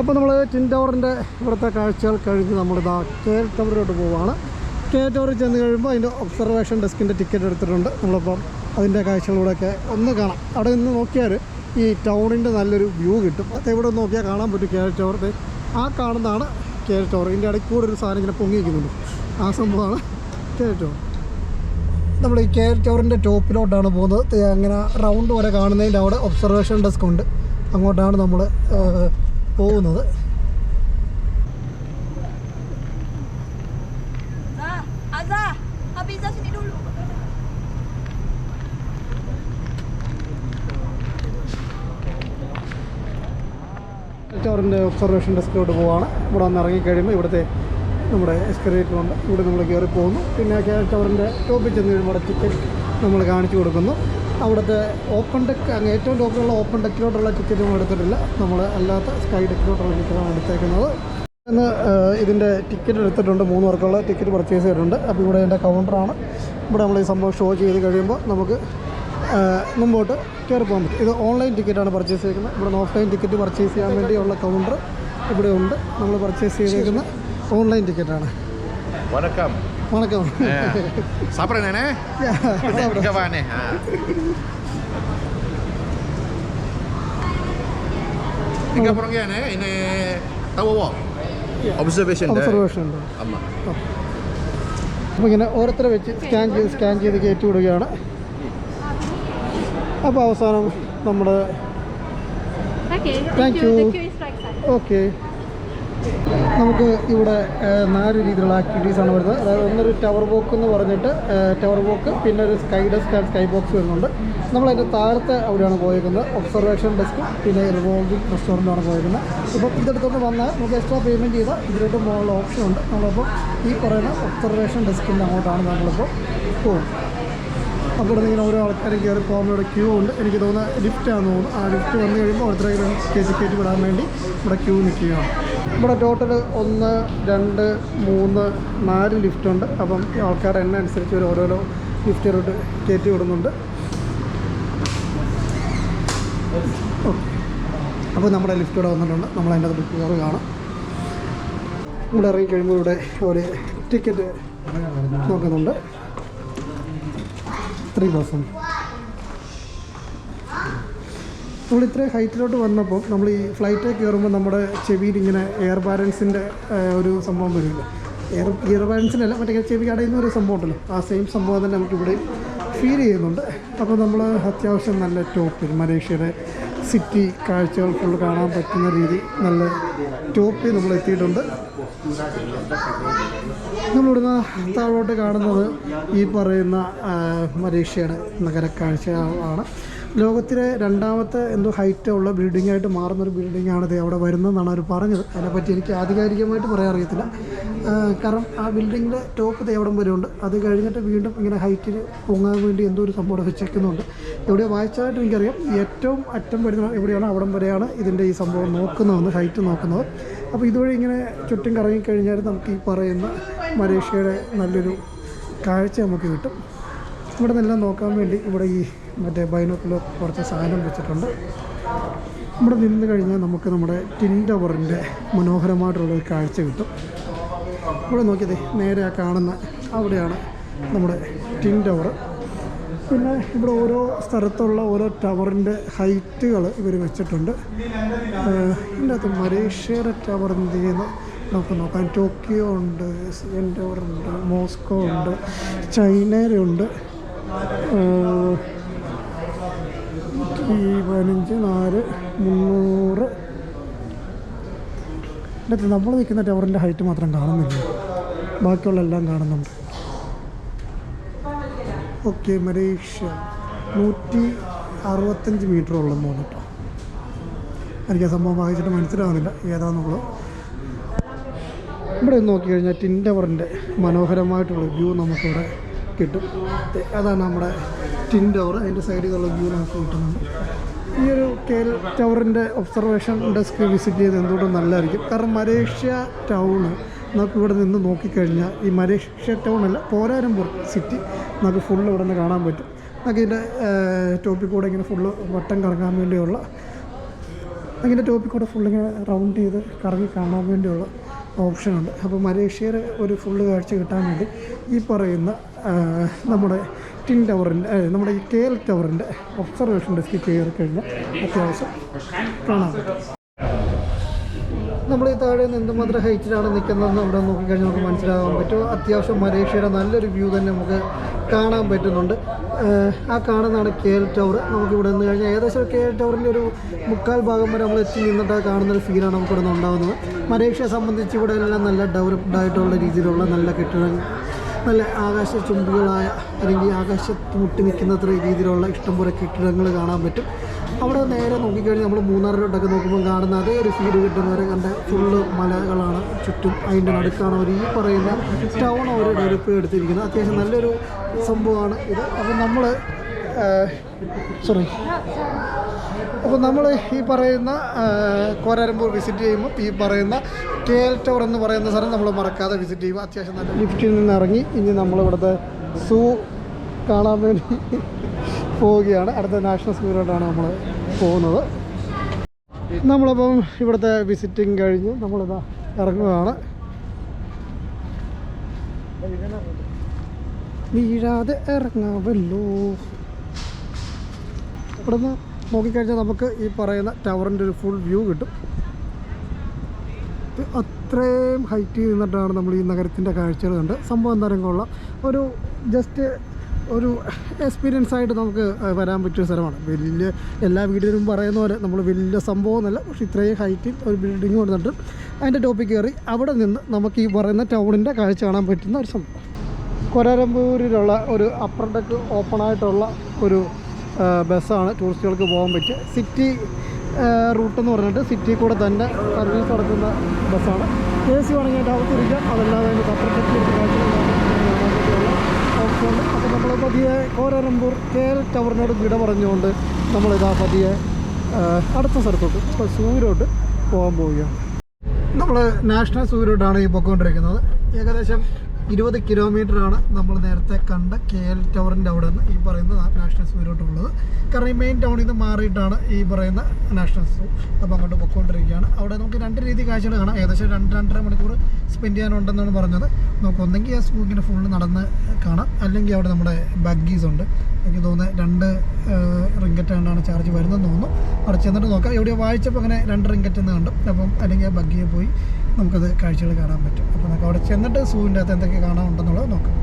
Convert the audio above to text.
അപ്പോൾ നമ്മൾ ടിൻ ടവറിന്റെ ഇവിടുത്തെ കാഴ്ചകൾ കഴിഞ്ഞ് നമ്മളിതാ കെ ടവറിലോട്ട് പോവുകയാണ്. കെ ടവറിൽ ചെന്ന് കഴിയുമ്പോൾ അതിന്റെ ഒബ്സർവേഷൻ ഡെസ്കിന്റെ ടിക്കറ്റ് എടുത്തിട്ടുണ്ട്. നമ്മളിപ്പം അതിന്റെ കാഴ്ചകളിലൂടെയൊക്കെ ഒന്ന് കാണാം. അവിടെ നിന്ന് നോക്കിയാൽ ഈ ടൗണിന്റെ നല്ലൊരു വ്യൂ കിട്ടും. അത് എവിടെ നോക്കിയാൽ കാണാൻ പറ്റും കെ ടവർ. ആ കാണുന്നതാണ് കെ ടവർ. ഇതിന്റെ ഇടയ്ക്ക് കൂടെ ഒരു സാധനം ഇങ്ങനെ പൊങ്ങിയിരിക്കുന്നുണ്ട്. ആ സംഭവമാണ് കെ ടവർ. നമ്മൾ ഈ കെ ടവറിന്റെ ടോപ്പിലോട്ടാണ് പോകുന്നത്. അങ്ങനെ റൗണ്ട് വരെ കാണുന്നതിന്റെ അവിടെ ഒബ്സർവേഷൻ ഡെസ്ക് ഉണ്ട്. അങ്ങോട്ടാണ് നമ്മൾ പോകുന്നത്. ടവറിന്റെ ഒബ്സർവേഷൻ ഡെസ്കിലോട്ട് പോവാണ്. ഇവിടെ വന്ന് ഇറങ്ങിക്കഴിയുമ്പോൾ ഇവിടുത്തെ നമ്മുടെ എസ്കലേറ്ററുണ്ട് ഇവിടെ നമ്മൾ കയറി പോകുന്നു. പിന്നെ ടവറിന്റെ ടോപ്പിൽ ചെന്ന് കഴിയുമ്പോൾ ടിക്കറ്റ് നമ്മൾ കാണിച്ചു കൊടുക്കുന്നു. അവിടുത്തെ ഓപ്പൺ ഡെക്ക് ഏറ്റവും ടോപ്പിലുള്ള ഓപ്പൺ ഡെക്കിലോട്ടുള്ള ടിക്കറ്റും എടുത്തിട്ടില്ല. നമ്മൾ അല്ലാത്ത സ്കൈ ഡെക്കിലോട്ടുള്ള ടിക്കറ്റാണ് എടുത്തേക്കുന്നത്. ഇന്ന് ഇതിന്റെ ടിക്കറ്റ് എടുത്തിട്ടുണ്ട്. മൂന്ന് പേർക്കുള്ള ടിക്കറ്റ് പർച്ചേസ് ചെയ്തിട്ടുണ്ട്. അപ്പോൾ ഇവിടെ എന്റെ കൗണ്ടറാണ് ഇവിടെ നമ്മൾ ഈ സംഭവം ഷോ ചെയ്ത് കഴിയുമ്പോൾ നമുക്ക് മുമ്പോട്ട് കയറി പോകാൻ പറ്റും. ഇത് ഓൺലൈൻ ടിക്കറ്റാണ് പർച്ചേസ് ചെയ്യുന്നത്. ഇവിടെ ഓഫ്ലൈൻ ടിക്കറ്റ് പർച്ചേസ് ചെയ്യാൻ വേണ്ടിയുള്ള കൗണ്ടർ ഇവിടെ ഉണ്ട്. നമ്മൾ പർച്ചേസ് ചെയ്തേക്കുന്ന ഓൺലൈൻ ടിക്കറ്റാണ്. വണക്കം. வணக்கம். சாப்பிட்றேனே? எங்க போறங்க என்ன தவுவோம் ഓരോരുത്തരെ വെച്ച് സ്കാൻ ചെയ്ത് സ്കാൻ ചെയ്ത് കയറ്റി അപ്പോൾ അവസാനം നമ്മുടെ താങ്ക് യു ഓക്കേ നമുക്ക് ഇവിടെ നാല് രീതിയിലുള്ള ആക്ടിവിറ്റീസാണ് വരുന്നത്. അതായത് ഒന്നൊരു ടവർ വോക്ക് എന്ന് പറഞ്ഞിട്ട് ടവർ വോക്ക് പിന്നെ ഒരു sky desk and sky box വരുന്നുണ്ട്. നമ്മളതിന്റെ താഴത്തെ അവിടെയാണ് പോയിരിക്കുന്നത് ഒബ്സർവേഷൻ ഡെസ്ക് പിന്നെ റിവോൾവിംഗ് റെസ്റ്റോറന്റാണ് പോയിരിക്കുന്നത് അപ്പോൾ ഇതെടുത്തോണ്ട് വന്നാൽ നമുക്ക് എക്സ്ട്രാ പേയ്മെന്റ് ചെയ്താൽ ഇതിലോട്ട് പോകാനുള്ള ഓപ്ഷൻ ഉണ്ട്. നമ്മളിപ്പോൾ ഈ പറയുന്ന ഒബ്സർവേഷൻ ഡെസ്കിന്റെ അങ്ങോട്ടാണ് നമ്മളിപ്പോൾ പോകുന്നത്. അപ്പോൾ ഇവിടെ ഇങ്ങനെ ഓരോ ആൾക്കാരും കയറി പോകാൻ ഇവിടെ ക്യൂ ഉണ്ട്. എനിക്ക് തോന്നുന്നത് ലിഫ്റ്റാണെന്ന് തോന്നുന്നു. ആ ലിഫ്റ്റ് വന്നു കഴിയുമ്പോൾ ഓരോരുത്തരെ കയറ്റി കയറ്റി വിടാൻ വേണ്ടി ഇവിടെ ക്യൂ നിൽക്കുകയാണ്. ഇവിടെ ടോട്ടൽ ഒന്ന് രണ്ട് മൂന്ന് നാല് ലിഫ്റ്റ് ഉണ്ട്. അപ്പം ആൾക്കാർ ആൾക്കാരുടെ എണ്ണ അനുസരിച്ച് ഒരു ഓരോരോ ലിഫ്റ്റിലോട്ട് കയറ്റി വിടുന്നുണ്ട്. അപ്പോൾ നമ്മുടെ ലിഫ്റ്റ് ഇവിടെ വന്നിട്ടുണ്ട്. നമ്മൾ അതിന്റെ ബുക്ക് കയറി കാണാം. ഇവിടെ ഇറങ്ങി കഴിയുമ്പോൾ ഇവിടെ ഒരു ടിക്കറ്റ് നോക്കുന്നുണ്ട്. ത്രീ പെർസെന്റ് നമ്മൾ ഹൈറ്റിലോട്ട് വന്നപ്പോൾ നമ്മൾ ഈ ഫ്ലൈറ്റിൽ കയറുമ്പോൾ നമ്മുടെ ചെവിയിൽ ഇങ്ങനെ എയർ ബാലൻസിന്റെ ഒരു സംഭവം വരില്ല എയർ എയർ ബാലൻസിനല്ല മറ്റേ ചെവി അടയുന്ന ഒരു സംഭവം ഉണ്ടല്ലോ. ആ സെയിം സംഭവം തന്നെ നമുക്കിവിടെ ഫീൽ ചെയ്യുന്നുണ്ട്. അപ്പോൾ നമ്മൾ അത്യാവശ്യം നല്ല ടോപ്പിൽ മലേഷ്യയുടെ സിറ്റി കാഴ്ചകൾ ഫുൾ കാണാൻ പറ്റുന്ന രീതി നല്ല ടോപ്പിൽ നമ്മൾ എത്തിയിട്ടുണ്ട്. നമ്മളിവിടുന്ന് താഴോട്ട് കാണുന്നത് ഈ പറയുന്ന മലേഷ്യയുടെ നഗരക്കാഴ്ചകളാണ് ലോകത്തിലെ രണ്ടാമത്തെ എന്തോ ഹൈറ്റ് ഉള്ള ബിൽഡിംഗ് ആയിട്ട് മാറുന്ന ഒരു ബിൽഡിംഗ് ആണ് അവിടെ വരുന്നതെന്നാണ് അവർ പറഞ്ഞത്. അതിനെപ്പറ്റി എനിക്ക് ആധികാരികമായിട്ട് പറയാൻ അറിയത്തില്ല. കാരണം ആ ബിൽഡിങ്ങിന്റെ ടോപ്പ് ദേവടം വരെ ഉണ്ട് അത് കഴിഞ്ഞിട്ട് വീണ്ടും ഇങ്ങനെ ഹൈറ്റിൽ പൊങ്ങാൻ വേണ്ടി എന്തോ ഒരു സംഭവം വെച്ചേക്കുന്നുണ്ട്. എവിടെയോ വായിച്ചതായിട്ട് എനിക്കറിയാം. ഏറ്റവും അറ്റം വരുന്ന എവിടെയാണോ അവിടം വരെയാണ് ഇതിന്റെ ഈ സംഭവം നോക്കുന്നതെന്ന് ഹൈറ്റ് നോക്കുന്നത്. അപ്പോൾ ഇതുവഴി ഇങ്ങനെ ചുറ്റും കറങ്ങിക്കഴിഞ്ഞാൽ നമുക്ക് ഈ പറയുന്ന മലേഷ്യയുടെ നല്ലൊരു കാഴ്ച നമുക്ക് കിട്ടും. ഇവിടെ നിന്നെല്ലാം നോക്കാൻ വേണ്ടി ഇവിടെ ഈ മറ്റേ ബൈനോക്കുലർ കുറച്ച് സാധനം വെച്ചിട്ടുണ്ട്. ഇവിടെ നിന്ന് കഴിഞ്ഞാൽ നമുക്ക് നമ്മുടെ ടിൻ ടവറിന്റെ മനോഹരമായിട്ടുള്ളൊരു കാഴ്ച കിട്ടും. ഇവിടെ നോക്കിയതേ നേരെ ആ കാണുന്ന അവിടെയാണ് നമ്മുടെ ടിൻ ടവർ. പിന്നെ ഇവിടെ ഓരോ സ്ഥലത്തുള്ള ഓരോ ടവറിന്റെ ഹൈറ്റുകൾ ഇവർ വെച്ചിട്ടുണ്ട്. ഇതിന്റെ അകത്ത് മലേഷ്യയുടെ ടവർ എന്ത് ചെയ്യുന്നു? നമുക്ക് നോക്കാം. ടോക്കിയോ ഉണ്ട് സിയൻ ടവർ ഉണ്ട് മോസ്കോ ഉണ്ട് ചൈനയിലുണ്ട്. ഈ പതിനഞ്ച് നാല് മുന്നൂറ്. ഇതിനകത്ത് നമ്മൾ നിൽക്കുന്ന ടവറിന്റെ ഹൈറ്റ് മാത്രം കാണുന്നില്ല? ബാക്കിയുള്ള എല്ലാം കാണുന്നുണ്ട്. Okay Malaysia. നൂറ്റി അറുപത്തഞ്ച് മീറ്റർ ഉള്ളു തോന്നുന്നു കേട്ടോ. എനിക്ക് ആ സംഭവം വായിച്ചിട്ട് മനസ്സിലാവുന്നില്ല. ഏതാണെന്നുള്ളത് ഇവിടെ നോക്കി കഴിഞ്ഞാൽ ടിൻ ടവറിന്റെ മനോഹരമായിട്ടുള്ള വ്യൂ നമുക്കിവിടെ കിട്ടും. അതാണ് നമ്മുടെ ടിൻ ടവർ അതിന്റെ സൈഡിലുള്ള വ്യൂ നമുക്ക് കിട്ടുന്നുണ്ട് ഈ ഒരു കെ ടവറിന്റെ ഒബ്സർവേഷൻ ഡെസ്ക് വിസിറ്റ് ചെയ്ത് എന്തുകൊണ്ടും നല്ലതായിരിക്കും. കാരണം മലേഷ്യ ടൗണ് നമുക്ക് ഇവിടെ നിന്ന് നോക്കിക്കഴിഞ്ഞാൽ ഈ മലേഷ്യ ടൗണല്ല പോരാരംപൂർ സിറ്റി നമുക്ക് ഫുൾ ഇവിടെ നിന്ന് കാണാൻ പറ്റും. നമുക്ക് ഇതിന്റെ ടോപ്പിൽ കൂടെ ഇങ്ങനെ ഫുള്ള് വട്ടം കറങ്ങാൻ വേണ്ടിയുള്ള അങ്ങനെ ടോപ്പിൽ കൂടെ ഫുൾ ഇങ്ങനെ റൗണ്ട് ചെയ്ത് കറങ്ങി കാണാൻ വേണ്ടിയുള്ള ഓപ്ഷനുണ്ട് അപ്പോൾ മലേഷ്യയുടെ ഒരു ഫുള്ള് കാഴ്ച കിട്ടാൻ വേണ്ടി ഈ പറയുന്ന നമ്മുടെ ടിൻ ടവറിന്റെ നമ്മുടെ ഈ കെ എൽ ടവറിന്റെ ഒബ്സർവേഷൻ ഡെസ്കിൽ കയറി കഴിഞ്ഞാൽ അത്യാവശ്യം കാണാം. നമ്മൾ ഈ താഴെ നിന്ന് എന്തുമാത്രം ഹൈറ്റിലാണ് നിൽക്കുന്നതെന്ന് അവിടെ നോക്കിക്കഴിഞ്ഞാൽ നമുക്ക് മനസ്സിലാകാൻ പറ്റും. അത്യാവശ്യം മലേഷ്യയുടെ നല്ലൊരു വ്യൂ തന്നെ നമുക്ക് കാണാൻ പറ്റുന്നുണ്ട്. ആ കാണുന്നതാണ് കെ എൽ ടവർ നമുക്കിവിടെ നിന്ന് കഴിഞ്ഞാൽ ഏകദേശം കെ എൽ ടവറിന്റെ ഒരു മുക്കാൽ ഭാഗം വരെ നമ്മൾ എത്തി നിന്നിട്ട് കാണുന്നൊരു ഫീലാണ് നമുക്കിവിടെ നിന്ന് ഉണ്ടാകുന്നത് മലേഷ്യയെ സംബന്ധിച്ച് ഇവിടെ എല്ലാം നല്ല ഡെവലപ്ഡ് ആയിട്ടുള്ള രീതിയിലുള്ള നല്ല കെട്ടിടങ്ങൾ നല്ല ആകാശ ചുംബികളായ അല്ലെങ്കിൽ ആകാശത്ത് മുട്ടി നിൽക്കുന്ന രീതിയിലുള്ള ഇഷ്ടംപോലെ കെട്ടിടങ്ങൾ കാണാൻ പറ്റും. അവിടെ നേരെ നോക്കിക്കഴിഞ്ഞാൽ നമ്മൾ മൂന്നാറിലോട്ടൊക്കെ നോക്കുമ്പോൾ കാണുന്ന അതേ ഒരു ഫീൽ കിട്ടുന്നവരെ കണ്ട ഫുള്ള് മലകളാണ് ചുറ്റും. അതിന്റെ നടുക്കാണ് അവർ ഈ പറയുന്ന ടൗൺ അവർ ഡെവലപ്പ് എടുത്തിരിക്കുന്നത് അത്യാവശ്യം നല്ലൊരു സംഭവമാണ് ഇത്. അപ്പം നമ്മൾ സോറി അപ്പോൾ നമ്മൾ ഈ പറയുന്ന കോരാരമ്പൂർ വിസിറ്റ് ചെയ്യുമ്പോൾ ഈ പറയുന്ന കെ എൽ ടവർ എന്ന് പറയുന്ന സ്ഥലം നമ്മൾ മറക്കാതെ വിസിറ്റ് ചെയ്യുമ്പോൾ അത്യാവശ്യം നല്ല ലിഫ്റ്റിൽ നിന്ന് ഇറങ്ങി ഇനി നമ്മൾ ഇവിടുത്തെ സൂ കാണാൻ വേണ്ടി പോവുകയാണ്. അടുത്ത നാഷണൽ സൂവിലോട്ടാണ് നമ്മൾ പോകുന്നത്. നമ്മളപ്പം ഇവിടുത്തെ വിസിറ്റിംഗ് കഴിഞ്ഞ്. നമ്മളിതാ ഇറങ്ങുകയാണ് വീഴാതെ ഇറങ്ങാമല്ലോ ഇവിടുന്ന് നോക്കിക്കഴിഞ്ഞാൽ നമുക്ക് ഈ പറയുന്ന ടവറിന്റെ ഒരു ഫുൾ വ്യൂ കിട്ടും. അത്രയും ഹൈറ്റ് നിന്നിട്ടാണ് നമ്മൾ ഈ നഗരത്തിന്റെ കാഴ്ചകൾ കണ്ട്. സംഭവം കൊള്ളാം. ഒരു ജസ്റ്റ് ഒരു എക്സ്പീരിയൻസ് ആയിട്ട് നമുക്ക് വരാൻ പറ്റിയ സ്ഥലമാണ്. വലിയ എല്ലാ വീഡിയോയിലും പറയുന്ന പോലെ നമ്മൾ വലിയ സംഭവമൊന്നുമല്ല പക്ഷേ ഇത്രയും ഹൈറ്റിൽ ഒരു ബിൽഡിംഗ് വന്നിട്ട് അതിന്റെ ടോപ്പിൽ കയറി. അവിടെ നിന്ന് നമുക്ക് ഈ പറയുന്ന ടൗണിന്റെ കാഴ്ച കാണാൻ പറ്റുന്ന ഒരു സംഭവം. കൊരാരമ്പൂരിലുള്ള ഒരു അപ്പർ ഡെക്ക് ഓപ്പൺ ആയിട്ടുള്ള ഒരു ബസ്സാണ് ടൂറിസ്റ്റുകൾക്ക് പോകാൻ പറ്റുക സിറ്റി റൂട്ട് എന്ന് പറഞ്ഞിട്ട് സിറ്റി കൂടെ തന്നെ സർവീസ് നടത്തുന്ന ബസ്സാണ്. എ സി വേണമെങ്കിൽ അതിന്റെ അകത്തിരിക്കാം അതല്ലാതെ അതിന്റെ ഓപ്ഷനുണ്ട് അപ്പോൾ നമ്മൾ പതിയെ കോരമ്പൂർ കെ എൽ ടവറിനോട് വിട പറഞ്ഞുകൊണ്ട് നമ്മളിതാ പതിയെ അടുത്ത സ്ഥലത്തോട്ട് ഇപ്പോൾ സൂര്യോട്ട് പോകാൻ പോവുകയാണ്. നമ്മൾ നാഷണൽ സൂര്യോട്ടാണ് ഈ പൊയ്ക്കൊണ്ടിരിക്കുന്നത് ഏകദേശം ഇരുപത് ആണ് നമ്മൾ നേരത്തെ കണ്ട കെ എൽ ടവറിന്റെ അവിടെ നിന്ന് ഈ പറയുന്ന നാഷണൽ സൂയിലോട്ടുള്ളത്. കാരണം ഈ മെയിൻ ടൗണിൽ നിന്ന് മാറിയിട്ടാണ് ഈ പറയുന്ന നാഷണൽ സൂ അപ്പോൾ അങ്ങോട്ട് പൊയ്ക്കൊണ്ടിരിക്കുകയാണ്. അവിടെ നമുക്ക് രണ്ട് രീതി കാഴ്ചകൾ കാണാം. ഏകദേശം രണ്ട് രണ്ടര മണിക്കൂർ സ്പെൻഡ് ചെയ്യാനുണ്ടെന്നാണ് പറഞ്ഞത്. നമുക്ക് ഒന്നെങ്കിൽ ആ സൂ ഇങ്ങനെ ഫുള്ള് നടന്ന് കാണാം. അല്ലെങ്കിൽ അവിടെ നമ്മുടെ ബഗ്ഗീസ് ഉണ്ട്. എനിക്ക് തോന്നുന്നത് രണ്ട് റിങ്കറ്റ് കണ്ടാണ് ചാർജ് വരുന്നതെന്ന് തോന്നുന്നു. അവിടെ ചെന്നിട്ട് നോക്കാം. എവിടെയോ വായിച്ചപ്പോൾ അങ്ങനെ രണ്ട് റിങ്കറ്റ് എന്ന് കണ്ടു. അപ്പം അല്ലെങ്കിൽ ആ ബഗ്ഗിയെ പോയി നമുക്കത് കാഴ്ചകൾ കാണാൻ പറ്റും. അപ്പോൾ നമുക്ക് അവിടെ ചെന്നിട്ട് സൂവിന്റെ അകത്ത് എന്തൊക്കെ കാണാനുണ്ടെന്നുള്ളത് നോക്കാം.